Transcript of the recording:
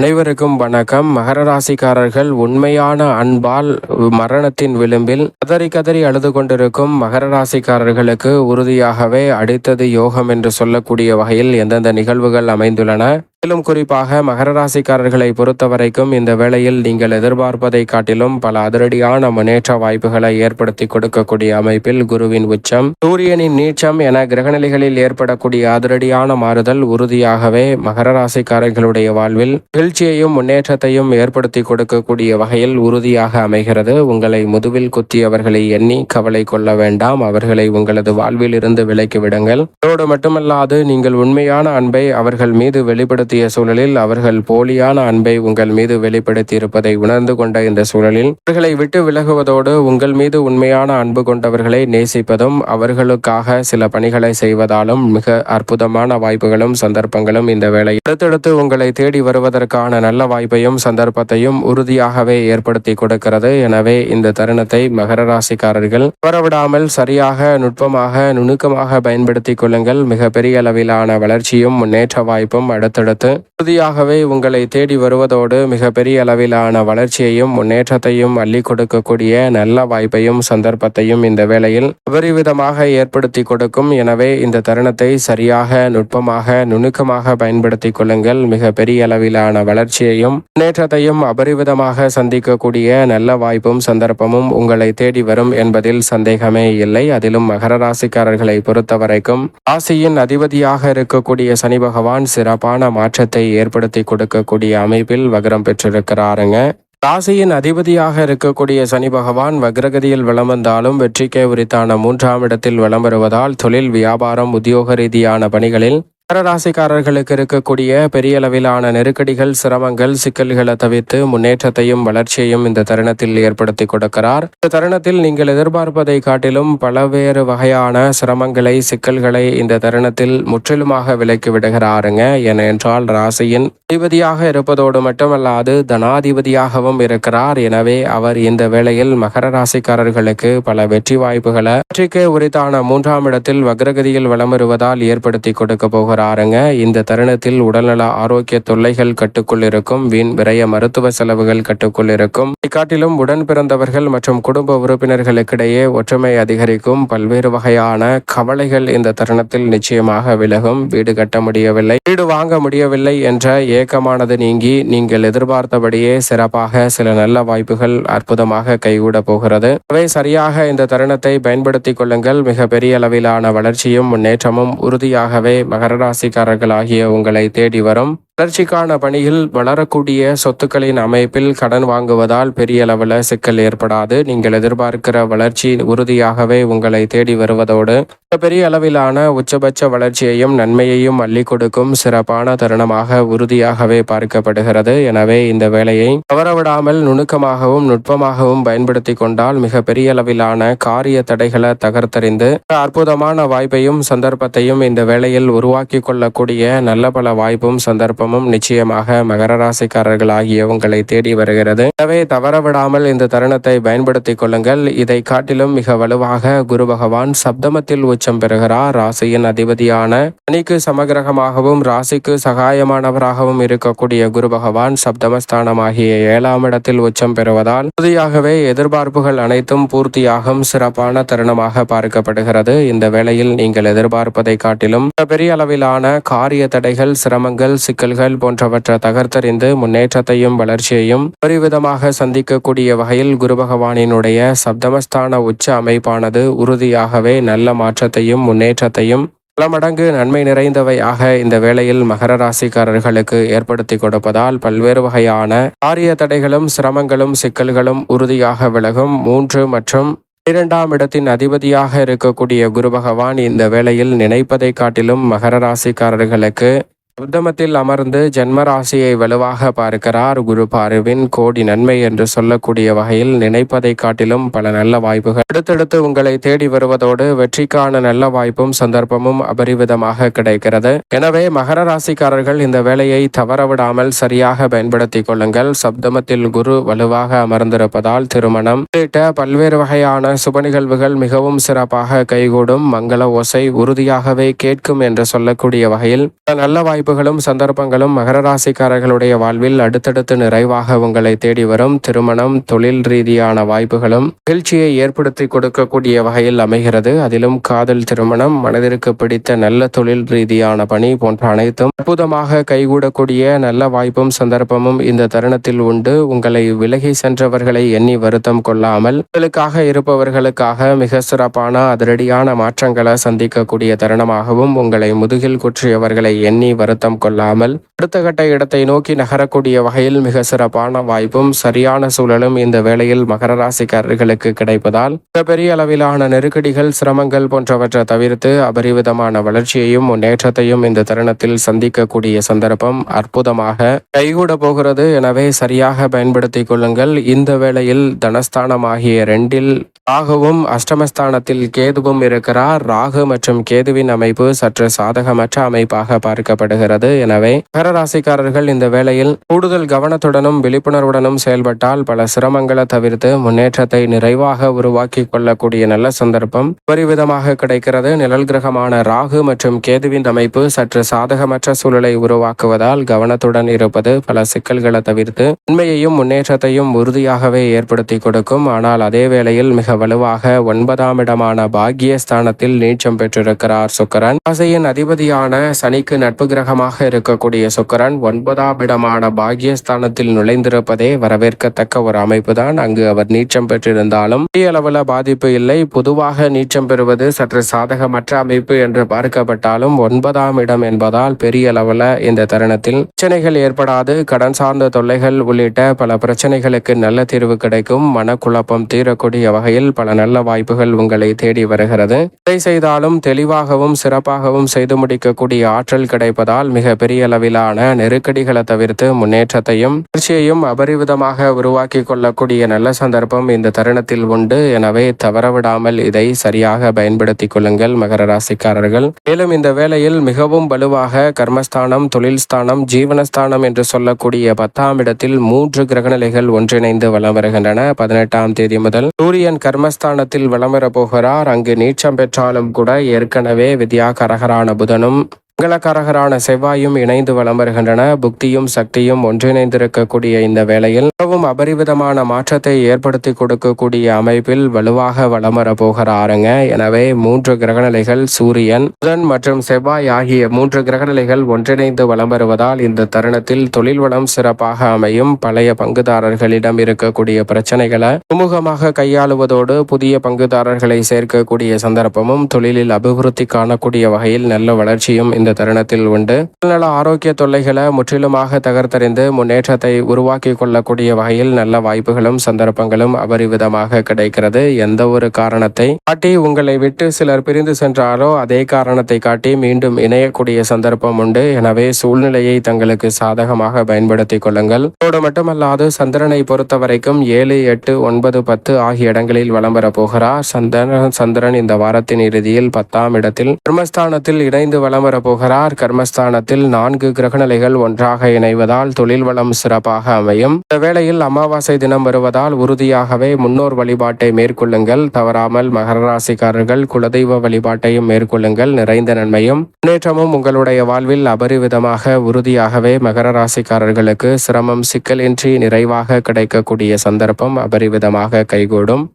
அனைவருக்கும் வணக்கம். மகர ராசிக்காரர்கள் உண்மையான அன்பால் மரணத்தின் விளிம்பில் கதறி கதறி அழுது கொண்டிருக்கும் மகர ராசிக்காரர்களுக்கு உறுதியாகவே அடித்தது யோகம் என்று சொல்லக்கூடிய வகையில் எந்தெந்த நிகழ்வுகள் அமைந்துள்ளன? மேலும் குறிப்பாக மகர ராசிக்காரர்களை பொறுத்தவரைக்கும் இந்த வேளையில் நீங்கள் எதிர்பார்ப்பதை காட்டிலும் பல அதிரடியான முன்னேற்ற வாய்ப்புகளை ஏற்படுத்தி கொடுக்கக்கூடிய அமைப்பில் குருவின் உச்சம் சூரியனின் நீச்சம் என கிரகநிலைகளில் ஏற்படக்கூடிய அதிரடியான மாறுதல் உறுதியாகவே மகர ராசிக்காரர்களுடைய வாழ்வில் வீழ்ச்சியையும் முன்னேற்றத்தையும் ஏற்படுத்தி கொடுக்கக்கூடிய வகையில் உறுதியாக அமைகிறது. உங்களை முதுவில் குத்தியவர்களை எண்ணி கவலை கொள்ள வேண்டாம். அவர்களை உங்களது வாழ்வில் இருந்து விலக்கி விடுங்கள். அதோடு மட்டுமல்லாது நீங்கள் உண்மையான அன்பை அவர்கள் மீது வெளிப்படுத்த வெளிப்படுத்திய சூழலில் அவர்கள் போலியான அன்பை உங்கள் மீது வெளிப்படுத்தி இருப்பதை உணர்ந்து கொண்ட இந்த சூழலில் அவர்களை விட்டு விலகுவதோடு உங்கள் மீது உண்மையான அன்பு கொண்டவர்களை நேசிப்பதும் அவர்களுக்காக சில பணிகளை செய்வதாலும் மிக அற்புதமான வாய்ப்புகளும் சந்தர்ப்பங்களும் இந்த வேளை அடுத்தடுத்து உங்களை தேடி வருவதற்கான நல்ல வாய்ப்பையும் சந்தர்ப்பத்தையும் உறுதியாகவே ஏற்படுத்தி கொடுக்கிறது. எனவே இந்த தருணத்தை மகர ராசிக்காரர்கள் தவறவிடாமல் சரியாக நுட்பமாக நுணுக்கமாக பயன்படுத்திக் கொள்ளுங்கள். மிக பெரிய அளவிலான வளர்ச்சியும் முன்னேற்ற வாய்ப்பும் அடுத்தடுத்து உறுதியாகவே உங்களை தேடி வருவதோடு மிகப்பெரிய அளவிலான வளர்ச்சியையும் முன்னேற்றத்தையும் அள்ளி கொடுக்கக்கூடிய நல்ல வாய்ப்பையும் சந்தர்ப்பத்தையும் இந்த வேளையில் அபரிவிதமாக ஏற்படுத்தி கொடுக்கும். எனவே இந்த தருணத்தை சரியாக நுட்பமாக நுணுக்கமாக பயன்படுத்திக் கொள்ளுங்கள். மிக பெரிய அளவிலான வளர்ச்சியையும் முன்னேற்றத்தையும் அபரிவிதமாக சந்திக்கக்கூடிய நல்ல வாய்ப்பும் சந்தர்ப்பமும் உங்களை தேடி வரும் என்பதில் சந்தேகமே இல்லை. அதிலும் மகர ராசிக்காரர்களை பொறுத்தவரைக்கும் ராசியின் அதிபதியாக இருக்கக்கூடிய சனி பகவான் சிறப்பான மாற்றத்தை ஏற்படுத்தி கொடுக்கக்கூடிய அமைப்பில் வக்ரம் பெற்றிருக்கிறாருங்க. ராசியின் அதிபதியாக இருக்கக்கூடிய சனி பகவான் வக்ரகதியில் வளம் வந்தாலும் வெற்றிக்கே உரித்தான மூன்றாம் இடத்தில் வளம் வருவதால் தொழில் வியாபாரம் உத்தியோக ரீதியான பணிகளில் மகரராசிக்காரர்களுக்கு இருக்கக்கூடிய பெரிய அளவிலான நெருக்கடிகள் சிரமங்கள் சிக்கல்களை தவிர்த்து முன்னேற்றத்தையும் வளர்ச்சியையும் இந்த தருணத்தில் ஏற்படுத்தி கொடுக்கிறார். இந்த தருணத்தில் நீங்கள் எதிர்பார்ப்பதை காட்டிலும் பலவேறு வகையான சிரமங்களை சிக்கல்களை இந்த தருணத்தில் முற்றிலுமாக விலக்கி விடுகிறாருங்க. ஏனென்றால் ராசியின் அதிபதியாக இருப்பதோடு மட்டுமல்லாது தனாதிபதியாகவும் இருக்கிறார். எனவே அவர் இந்த வேளையில் மகர ராசிக்காரர்களுக்கு பல வெற்றி வாய்ப்புகளை வெற்றிக்கு உரித்தான மூன்றாம் இடத்தில் வக்ரகதியில் வளம் வருவதால் ஏற்படுத்தி கொடுக்க போகிறார். போகிறாருங்க இந்த தருணத்தில் உடல்நல ஆரோக்கிய தொல்லைகள் கட்டுக்குள் இருக்கும். வீண் விரைய மருத்துவ செலவுகள் கட்டுக்குள் இருக்கும். இக்காட்டிலும் உடன் பிறந்தவர்கள் மற்றும் குடும்ப உறுப்பினர்களுக்கிடையே ஒற்றுமை அதிகரிக்கும் பல்வேறு வகையான கவலைகள் இந்த தருணத்தில் நிச்சயமாக விலகும். வீடு கட்ட முடியவில்லை. வீடு வாங்க முடியவில்லை என்ற ஏக்கமானது நீங்கி நீங்கள் எதிர்பார்த்தபடியே சிறப்பாக சில நல்ல வாய்ப்புகள் அற்புதமாக கைகூட போகிறது. அவை சரியாக இந்த தருணத்தை பயன்படுத்திக் கொள்ளுங்கள். மிக பெரிய அளவிலான வளர்ச்சியும் முன்னேற்றமும் உறுதியாகவே மகர ராசிக்காரர்களாகிய உங்களை தேடி வரும். வளர்ச்சிக்கான பணியில் வளரக்கூடிய சொத்துக்களின் அமைப்பில் கடன் வாங்குவதால் பெரிய அளவில் சிக்கல் ஏற்படாது. நீங்கள் எதிர்பார்க்கிற வளர்ச்சி உறுதியாகவே உங்களை தேடி வருவதோடு பெரிய அளவிலான உச்சபட்ச வளர்ச்சியையும் நன்மையையும் அள்ளி கொடுக்கும் சிறப்பான தருணமாக உறுதியாகவே பார்க்கப்படுகிறது. எனவே இந்த வேலையை தவறவிடாமல் நுணுக்கமாகவும் நுட்பமாகவும் பயன்படுத்தி கொண்டால் மிக பெரிய அளவிலான காரிய தடைகளை தகர்த்தறிந்து அற்புதமான வாய்ப்பையும் சந்தர்ப்பத்தையும் இந்த வேளையில் உருவாக்கி கொள்ளக்கூடிய நல்ல பல வாய்ப்பும் சந்தர்ப்பமும் நிச்சயமாக மகர ராசிக்காரர்கள் ஆகிய உங்களை தேடி வருகிறது. எனவே தவறவிடாமல் இந்த தருணத்தை பயன்படுத்திக் கொள்ளுங்கள். இதை காட்டிலும் மிக வலுவாக குரு பகவான் சப்தமத்தில் உச்சம் பெறுகிறார் ராசியின் அதிபதியான சனிக்கு சமகிரகமாகவும் ராசிக்கு சகாயமானவராகவும் இருக்கக்கூடிய குரு பகவான் சப்தமஸ்தானமாகிய ஏழாம் இடத்தில் உச்சம் பெறுவதால் உறுதியாகவே எதிர்பார்ப்புகள் அனைத்தும் பூர்த்தியாகும் சிறப்பான தருணமாக பார்க்கப்படுகிறது. இந்த வேளையில் நீங்கள் எதிர்பார்ப்பதை காட்டிலும் பெரிய அளவிலான காரிய தடைகள் சிரமங்கள் சிக்கல்கள் போன்றவற்றை தகர்த்தறிந்து முன்னேற்றத்தையும் வளர்ச்சியையும் ஒருவிதமாக சந்திக்கக்கூடிய வகையில் குரு பகவானினுடைய சப்தமஸ்தான உச்ச அமைப்பானது உறுதியாகவே நல்ல மாற்ற முன்னேற்றத்தையும் பல மடங்கு நன்மை நிறைந்தவையாக இந்த வேளையில் மகர ராசிக்காரர்களுக்கு ஏற்படுத்தி கொடுப்பதால் பல்வேறு வகையான காரிய தடைகளும் சிரமங்களும் சிக்கல்களும் உறுதியாக விலகும். மூன்று மற்றும் இரண்டாம் இடத்தின் அதிபதியாக இருக்கக்கூடிய குரு பகவான் இந்த வேளையில் நினைப்பதை காட்டிலும் மகர ராசிக்காரர்களுக்கு உத்தமத்தில் அமர்ந்து ஜென்ம ராசியை வலுவாக பார்க்கிறார் குரு பார்வின் கோடி நன்மை என்று சொல்லக்கூடிய வகையில் நினைப்பதை காட்டிலும் பல நல்ல வாய்ப்புகள். அடுத்தடுத்து உங்களை தேடி வருவதோடு வெற்றிக்கான நல்ல வாய்ப்பும் சந்தர்ப்பமும் அபரிவிதமாக கிடைக்கிறது. எனவே மகர ராசிக்காரர்கள் இந்த வேலையை தவறவிடாமல் சரியாக பயன்படுத்திக் கொள்ளுங்கள். சப்தமத்தில் குரு வலுவாக அமர்ந்திருப்பதால் திருமணம் உள்ளிட்ட பல்வேறு வகையான சுப நிகழ்வுகள் மிகவும் சிறப்பாக கைகூடும். மங்கள ஓசை உறுதியாகவே கேட்கும் என்று சொல்லக்கூடிய வகையில் நல்ல வாய்ப்பு வாய்ப்புகளும் சந்தர்ப்பங்களும் மகர ராசிக்காரர்களுடைய வாழ்வில் அடுத்தடுத்து நிறைவாக உங்களை தேடி வரும் திருமணம் தொழில் ரீதியான வாய்ப்புகளும் மகிழ்ச்சியை ஏற்படுத்தி கொடுக்கக்கூடிய வகையில் அமைகிறது. அதிலும் காதல் திருமணம் மனதிற்கு பிடித்த நல்ல தொழில் ரீதியான பணி போன்ற அனைத்தும் அற்புதமாக கைகூடக்கூடிய நல்ல வாய்ப்பும் சந்தர்ப்பமும் இந்த தருணத்தில் உண்டு. உங்களை விலகி சென்றவர்களை எண்ணி வருத்தம் கொள்ளாமல் உங்களுக்காக இருப்பவர்களுக்காக மிக சிறப்பான அதிரடியான மாற்றங்களை சந்திக்கக்கூடிய தருணமாகவும் உங்களை முதுகில் குற்றியவர்களை எண்ணி வருத்தம் கொள்ளாமல் அடுத்த கட்ட இடத்தை நோக்கி நகரக்கூடிய வகையில் மிக சிறப்பான வாய்ப்பும் சரியான சூழலும் இந்த வேளையில் மகர ராசிக்காரர்களுக்கு கிடைப்பதால் பெரிய அளவிலான நெருக்கடிகள் சிரமங்கள் போன்றவற்றை தவிர்த்து அபரிவிதமான வளர்ச்சியையும் முன்னேற்றத்தையும் இந்த தருணத்தில் சந்திக்கக்கூடிய சந்தர்ப்பம் அற்புதமாக கைகூட போகிறது. எனவே சரியாக பயன்படுத்திக் கொள்ளுங்கள். இந்த வேளையில் தனஸ்தானமாகிய ரெண்டில் ராகுவும் அஷ்டமஸ்தானத்தில் கேதுவும் இருக்கிறார். ராகு மற்றும் கேதுவின் அமைப்பு சற்று சாதகமற்ற அமைப்பாக பார்க்கப்படுகிறது. எனவே கரராசிக்காரர்கள் இந்த வேளையில் கூடுதல் கவனத்துடனும் விழிப்புணர்வுடனும் செயல்பட்டால் பல சிரமங்களை தவிர்த்து முன்னேற்றத்தை நிறைவாக உருவாக்கி கொள்ளக்கூடிய நல்ல சந்தர்ப்பம் ஒருவிதமாக கிடைக்கிறது. நிழல் கிரகமான ராகு மற்றும் கேதுவின் அமைப்பு சற்று சாதகமற்ற சூழலை உருவாக்குவதால் கவனத்துடன் இருப்பது பல சிக்கல்களை தவிர்த்து உண்மையையும் முன்னேற்றத்தையும் உறுதியாகவே ஏற்படுத்தி கொடுக்கும். ஆனால் அதே வேளையில் மிக வலுவாக ஒன்பதாம் இடமான பாக்யஸ்தானத்தில் நீச்சம் பெற்றிருக்கிறார் சுக்கரன். ராசியின் அதிபதியான சனிக்கு நட்பு கிரகமாக இருக்கக்கூடிய சுக்கரன் ஒன்பதாம் இடமான பாக்யஸ்தானத்தில் நுழைந்திருப்பதே வரவேற்கத்தக்க ஒரு அமைப்பு தான் அங்கு அவர் நீச்சம் பெற்றிருந்தாலும் பெரிய அளவுல பாதிப்பு இல்லை. பொதுவாக நீச்சம் பெறுவது சற்று சாதகமற்ற அமைப்பு என்று பார்க்கப்பட்டாலும் ஒன்பதாம் இடம் என்பதால் பெரிய அளவுல இந்த தருணத்தில் பிரச்சனைகள் ஏற்படாது. கடன் சார்ந்த தொல்லைகள் உள்ளிட்ட பல பிரச்சனைகளுக்கு நல்ல தீர்வு கிடைக்கும். மனக்குழப்பம் தீரக்கூடிய வகையில் பல நல்ல வாய்ப்புகள் உங்களை தேடி வருகிறது. எதை செய்தாலும் தெளிவாகவும் சிறப்பாகவும் செய்து முடிக்கக்கூடிய ஆற்றல் கிடைப்பதால் மிக பெரிய அளவிலான நெருக்கடிகளை தவிர்த்து முன்னேற்றத்தையும் வளர்ச்சியையும் அபரிவிதமாக உருவாக்கி கொள்ளக்கூடிய நல்ல சந்தர்ப்பம் இந்த தருணத்தில் உண்டு. எனவே தவறவிடாமல் இதை சரியாக பயன்படுத்திக் கொள்ளுங்கள் மகர ராசிக்காரர்கள். மேலும் இந்த வேளையில் மிகவும் வலுவாக கர்மஸ்தானம் தொழில் ஸ்தானம் ஜீவனஸ்தானம் என்று சொல்லக்கூடிய பத்தாம் இடத்தில் மூன்று கிரகநிலைகள் ஒன்றிணைந்து வலம் வருகின்றன. பதினெட்டாம் தேதி முதல் சூரியன் கர்மஸ்தானத்தில் வலம் போகிறார். அங்கு நீச்சம் பெற்றாலும் கூட ஏற்கனவே வித்யா கரகரான புதனும் மங்களக்காரகரான செவ்வாயும் இணைந்து வலம் வருகின்றன புக்தியும் சக்தியும் ஒன்றிணைந்திருக்கக்கூடிய இந்த வேளையில் மிகவும் அபரிவிதமான மாற்றத்தை ஏற்படுத்தி கொடுக்கக்கூடிய அமைப்பில் வலுவாக வலம் வர போகிறாருங்க. எனவே மூன்று கிரகநிலைகள் சூரியன் புதன் மற்றும் செவ்வாய் ஆகிய மூன்று கிரகநிலைகள் ஒன்றிணைந்து வலம் வருவதால் இந்த தருணத்தில் தொழில் வளம் சிறப்பாக அமையும். பழைய பங்குதாரர்களிடம் இருக்கக்கூடிய பிரச்சனைகளை சுமூகமாக கையாளுவதோடு புதிய பங்குதாரர்களை சேர்க்கக்கூடிய சந்தர்ப்பமும் தொழிலில் அபிவிருத்தி காணக்கூடிய வகையில் நல்ல வளர்ச்சியும் இந்த தருணத்தில் உண்டு. உடல்நல ஆரோக்கிய தொல்லைகளை முற்றிலுமாக தகர்த்தறிந்து முன்னேற்றத்தை உருவாக்கி கொள்ளக்கூடிய வகையில் நல்ல வாய்ப்புகளும் சந்தர்ப்பங்களும் அபரிவிதமாக கிடைக்கிறது. எந்த ஒரு காரணத்தை காட்டி உங்களை விட்டு சிலர் பிரிந்து சென்றாலோ அதே காரணத்தை காட்டி மீண்டும் இணையக்கூடிய சந்தர்ப்பம் உண்டு. எனவே சூழ்நிலையை தங்களுக்கு சாதகமாக பயன்படுத்திக் கொள்ளுங்கள். அதோடு மட்டுமல்லாது சந்திரனை பொறுத்த வரைக்கும் ஏழு எட்டு ஒன்பது பத்து ஆகிய இடங்களில் வலம் வரப் போகிறார். சந்திரன் சந்திரன் இந்த வாரத்தின் இறுதியில் பத்தாம் இடத்தில் பிரம்மஸ்தானத்தில் இணைந்து வலம் வரப்போ போகிறார். கர்மஸ்தானத்தில் நான்கு கிரகநிலைகள் ஒன்றாக இணைவதால் தொழில் வளம் சிறப்பாக அமையும். இந்த வேளையில் அமாவாசை தினம் வருவதால் உறுதியாகவே முன்னோர் வழிபாட்டை மேற்கொள்ளுங்கள். தவறாமல் மகர ராசிக்காரர்கள் குலதெய்வ வழிபாட்டையும் மேற்கொள்ளுங்கள். நிறைந்த நன்மையும். முன்னேற்றமும் உங்களுடைய வாழ்வில் அபரிவிதமாக உறுதியாகவே மகர ராசிக்காரர்களுக்கு சிரமம் சிக்கலின்றி நிறைவாக கிடைக்கக்கூடிய சந்தர்ப்பம் அபரிவிதமாக கைகூடும்.